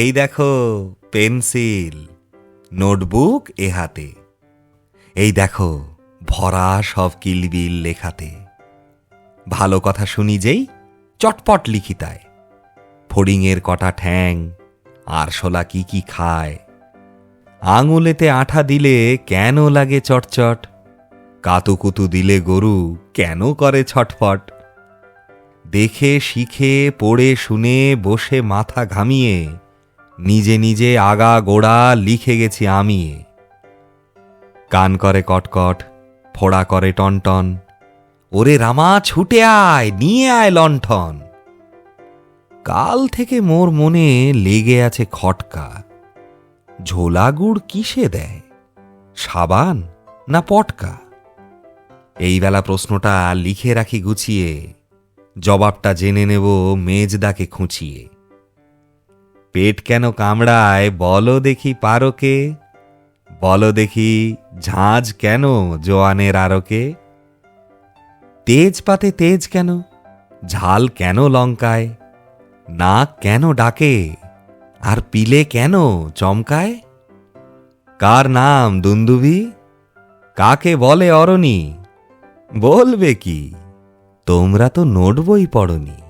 এই দেখো pencil, notebook এ হাতে। এই দেখো ভরা সব কিলবিল লেখাতে। ভালো কথা শুনি যেই, চটপট লিখিতায় ফড়িংয়ের কটা ঠ্যাং আরশোলা কি কি খায়। আঙুলেতে আঠা দিলে কেন লাগে চটচট? কাতুকুতু দিলে গরু কেন করে ছটফট? দেখে শিখে, পড়ে শুনে, বসে মাথা ঘামিয়ে নিজে নিজে আগা গোড়া লিখে গেছি আমি। কান করে কটকট, ফোড়া করে টনটন, ওরে রামা ছুটে আয়, নিয়ে আয় লণ্ঠন। কাল থেকে মোর মনে লেগে আছে খটকা। ঝোলা গুড় কিসে দেয়, সাবান না পটকা? এই বেলা প্রশ্নটা লিখে রাখি গুছিয়ে, জবাবটা জেনে নেব মেজদাকে খুঁচিয়ে। পেট কেন কামড়ায়, বলো দেখি পারকে? বলো দেখি ঝাঁঝ কেন জোয়ানের আরকে তেজ পাতে তেজ কেন? ঝাল কেন লঙ্কায়? নাক কেন ডাকে? আর পিলে কেন চমকায়? কার নাম দুন্দুবি? কাকে বলে অরণি? বলবে কি? তোমরা তো নোট বই পড়নি।